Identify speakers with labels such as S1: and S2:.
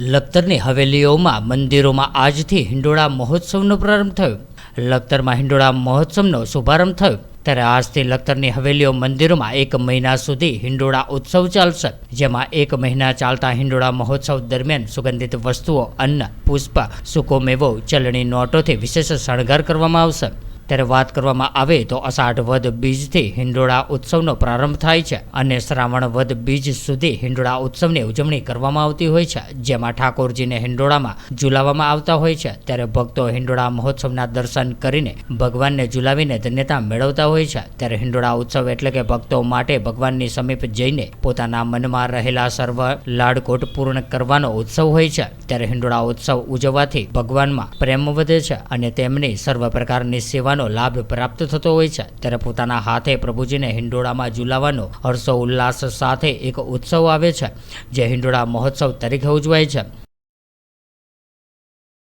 S1: લખતરની હવેલીઓમાં, મંદિરોમાં આજથી હિંડોળા મહોત્સવનો પ્રારંભ થયો. લખતરમાં હિંડોળા મહોત્સવનો શુભારંભ થયો. ત્યારે આજથી લખતરની હવેલીઓ મંદિરોમાં એક મહિના સુધી હિંડોળા ઉત્સવ ચાલશે. જેમાં એક મહિના ચાલતા હિંડોળા મહોત્સવ દરમિયાન સુગંધિત વસ્તુઓ, અન્ન, પુષ્પ સૂકો મેવો ચલણી નોટોથી વિશેષ શણગાર કરવામાં આવશે. ત્યારે વાત કરવામાં આવે તો અષાઢ વદ બીજથી હિંડોળા ઉત્સવનો પ્રારંભ થાય છે અને શ્રાવણ વદ બીજ સુધી હિંડોળા ઉત્સવની ઉજવણી કરવામાં આવતી હોય છે. જેમાં ઠાકોરજીને હિંડોળામાં ઝુલાવવામાં આવતા હોય છે. ત્યારે ભક્તો હિંડોળા મહોત્સવના દર્શન કરીને ભગવાનને ઝુલાવીને ધન્યતા મેળવતા હોય છે. ત્યારે હિંડોળા ઉત્સવ એટલે કે ભક્તો માટે ભગવાનની સમીપ જઈને પોતાના મનમાં રહેલા સર્વ લાડકોટ પૂર્ણ કરવાનો ઉત્સવ હોય છે. ત્યારે હિંડોળા ઉત્સવ ઉજવવાથી ભગવાનમાં પ્રેમ વધે છે અને તેમની સર્વ પ્રકારની સેવાનો લાભ પ્રાપ્ત થતો હોય છે, ત્યારે પોતાના હાથે પ્રભુજીને હિંડોળામાં ઝુલાવવાનો હર્ષો ઉલ્લાસ સાથે એક ઉત્સવ આવે છે, જે હિંડોળા મહોત્સવ તરીકે ઉજવાય છે.